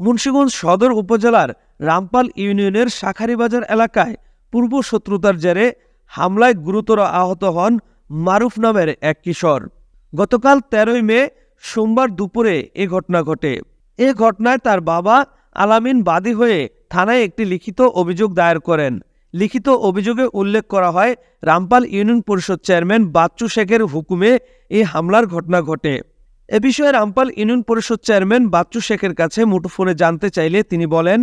মুন্সিগঞ্জ সদর উপজেলার রামপাল ইউনিয়নের শাখারিবাজার এলাকায় পূর্ব শত্রুতার জেরে হামলায় গুরুতর আহত হন মারুফ নামের এক কিশোর। গতকাল তেরোই মে, সোমবার দুপুরে এ ঘটনা ঘটে। এ ঘটনায় তার বাবা আলামিন বাদী হয়ে থানায় একটি লিখিত অভিযোগ দায়ের করেন। লিখিত অভিযোগে উল্লেখ করা হয়, রামপাল ইউনিয়ন পরিষদ চেয়ারম্যান বাচ্চু শেখের হুকুমে এই হামলার ঘটনা ঘটে। এ বিষয়ে রামপাল ইউনিয়ন পরিষদ চেয়ারম্যান বাচ্চু শেখের কাছে মুঠোফোনে জানতে চাইলে তিনি বলেন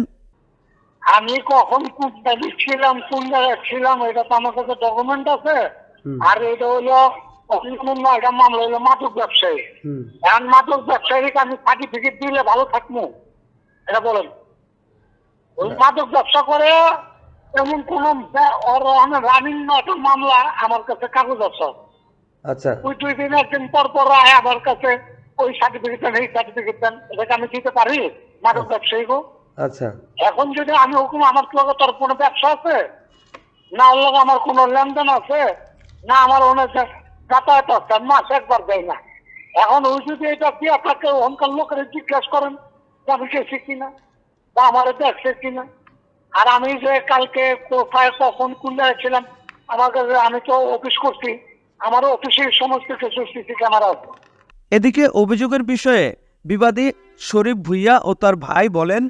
আমি কখন কোন জায়গায় ছিলাম কোন জায়গায় ছিলাম এটা তো আমার কাছে ডকুমেন্ট আছে। আর এটা হলো একটা মামলা হলো মাদক ব্যবসায়ী। এখন মাদক ব্যবসায়ীকে আমি সার্টিফিকেট দিলে ভালো থাকব। এটা বলেন। ওই মাদক ব্যবসা করে এমন কোন রানিং একটা মামলা আমার কাছে কাগজ আছে। আচ্ছা। ওই দুই দিন একদিন পর পর আয় আমার কাছে ওই সার্টিফিকেট দেন এই সার্টিফিকেট দেন এটাকে আমি দিতে পারি? মাদক ব্যবসায়ীকে আচ্ছা। এখন যদি আমি হুকুম আমার লগে তোর কোনো ব্যবসা আছে? না ওর লগে আমার কোনো লেনদেন আছে? না আমার যাতায়াত আছে মাসে একবার দেয় না। এখন ওই যদি এটা দিয়ে ওখানকার লোকের জিজ্ঞাসা করেন যে আমি গেছি কিনা বা আমার দেখছে কিনা। আর আমি যে কালকে কোথায় কখন জায়গায় ছিলাম আমার কাছে আমি তো অফিস করছি। আমার অফিসের সমস্ত কিছু সিসি ক্যামেরা আছে। এদিকে অভিযোগের বিষয়ে বিবাদী শরীফ ভুইয়া ও তার ভাই বলেন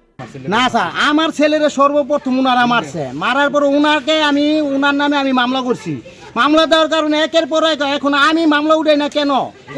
না স্যার আমার ছেলেরা সর্বপ্রথম উনারা মারছে। মারার পর উনাকে আমি উনার নামে আমি মামলা করছি। মামলা দেওয়ার কারণে একের পর এক এখন আমি মামলা উঠাই না কেন?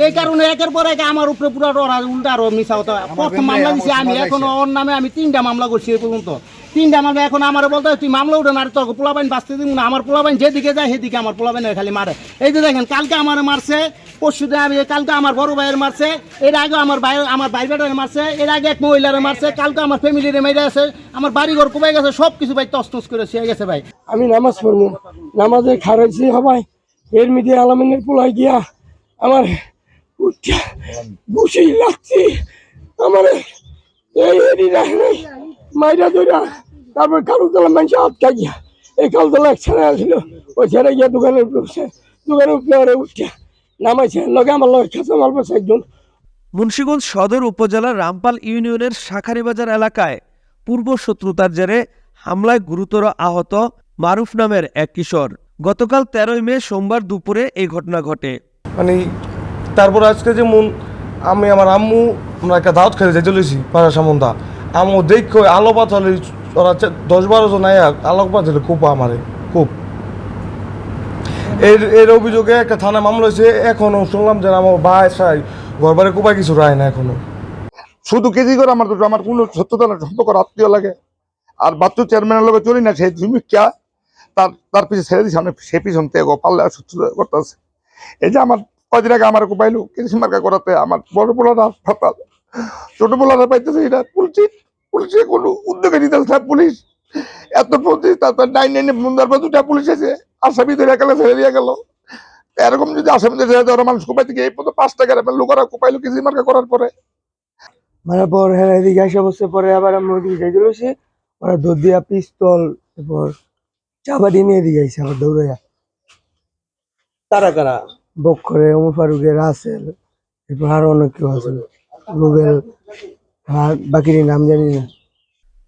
এই কারণে একের পর এক আমার উপরে পুরো উল্টা আরও মিশা হতো প্রথম মামলা দিছি আমি এখন ওর নামে আমি তিনটা মামলা করছি এই পর্যন্ত। তিনটা মামলা এখন আমার বলতে তুই মামলা উঠে না তোর পোলাবাইন বাঁচতে দিব না। আমার পোলাবাইন যেদিকে যায় সেদিকে আমার পোলাবাইনের খালি মারে। এই যে দেখেন, কালকে আমার মারছে, পরশু আমি, কালকে আমার বড় ভাইয়ের মারছে, এর আগে আমার ভাই আমার ভাই বেটারে মারছে, এর আগে এক মহিলারে মারছে, কালকে আমার ফ্যামিলিরে মেরে আছে, আমার বাড়ি ঘর কোপাই গেছে সব কিছু ভাই তসনস করে শেয়ে গেছে ভাই। আমি নামাজ পড়ব, নামাজে খারাইছি হবাই এর মিডিয়া আলামিনের পোলাই গিয়া আমার উঠা লাগছি, আমার এই এরি মাইরা ধরা তারপর কারু তলা মানুষ আটকা গিয়া এই কাল তলা এক ছেড়ে আসছিল ওই ছেড়ে গিয়া দোকানে উঠছে। দোকানে উঠলে ওরে উঠছে নামাইছে। লগে আমার লগে খেতে মারবো একজন। মুন্সিগঞ্জ সদর উপজেলার রামপাল ইউনিয়নের শাখারিবাজার এলাকায় পূর্ব শত্রুতার জেরে হামলায় গুরুতর আহত মারুফ নামের এক কিশোর। গতকাল তেরোই মে সোমবার দুপুরে এই ঘটনা ঘটে। মানে তারপর আজকে যেমন আমি আমার আম্মু আমরা একটা দাওয়াত খেতে যাই চলেছি পাড়া সামন্দা। আম্মু দেখো আলোপাত হলে ওরা দশ বারো জন আয়া আলোকপাত হলে খুব আমারে, খুব। এর এর অভিযোগে একটা থানা মামলা হয়েছে, এখনও শুনলাম যে আমার সাই ঘর বাড়ি কোপায় কিছু রায় না এখনও। শুধু কেজি করে আমার দুটো, আমার কোনো সত্যতা না সম্পর্ক আত্মীয় লাগে। আর বাচ্চু চেয়ারম্যানের লগে চলি না, সেই তুমি ক্যা তার তার পিছিয়ে ছেড়ে দিছে, আমি সে পিছন থেকে আর সত্যতা করতে আছে এই যে আমার কদিন আগে আমার পাইলো কৃষি মার্কা করাতে, আমার বড় পোলারা হাসপাতাল, ছোট পোলারা পাইতেছে, এটা পুলিশ পুলিশে কোনো উদ্যোগে নিতে না পুলিশ। এত প্রতি তারপর নাইন নাইনে ফোন পর দুটা পুলিশ এসে আসামি ধরে গেলে ছেড়ে দিয়ে গেল। এরকম যদি আসামি ধরে মানুষ কোপাই থেকে, এই পর্যন্ত পাঁচ টাকা লোকেরা কোপাইলো কৃষি মার্কা করার পরে। পর হ্যাঁ এদিকে আসে বসে পরে আবার আমি ওদিকে যাই। চলেছি ওরা দৌড় দিয়া পিস্তল এরপর চাবাটি নিয়ে এদিকে আইসে আবার দৌড়াইয়া। কারা কারা? বক্ষরে ওমর ফারুকের, রাসেল, এরপর আরও অনেক কেউ আছে। রুবেল আর বাকির নাম জানি না।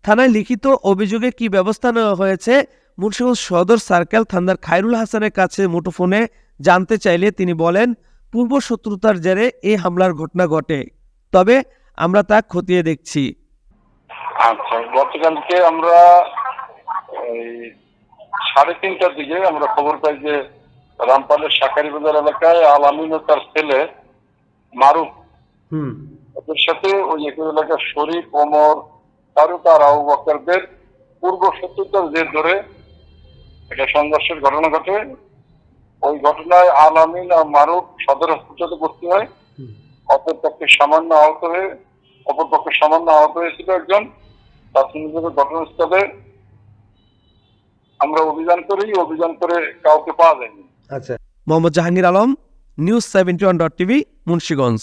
থানায় লিখিত অভিযোগে কি ব্যবস্থা নেওয়া হয়েছে? মুন্সিগঞ্জ সদর সার্কেল থানার খায়রুল হাসানের কাছে মুঠোফোনে জানতে চাইলে তিনি বলেন পূর্ব শত্রুতার জেরে এই হামলার ঘটনা ঘটে। তবে আমরা তা খতিয়ে দেখছি। আচ্ছা গতকালকে আমরা এই সাড়ে তিনটার দিকে আমরা খবর পাই যে রামপালের শাকারি বাজার এলাকায় আল আমিন তার ছেলে মারুফ ওদের সাথে ওই একই এলাকার শরীফ ওমর ফারুক আর আবু বকরদের পূর্ব শত্রুতার জের ধরে একটা সংঘর্ষের ঘটনা ঘটে। ওই ঘটনায় আল আমিন আর মারুফ সদর হাসপাতালে ভর্তি হয়। অপর পক্ষে সামান্য আহত হয়ে অপর পক্ষে সামান্য আহত হয়েছিল একজন। প্রাথমিকভাবে ঘটনাস্থলে আমরা অভিযান করি অভিযান করে কাউকে পাওয়া যায়নি। আচ্ছা। Mohammad Jahangir Alam news seventy one dot TV Munshiganj.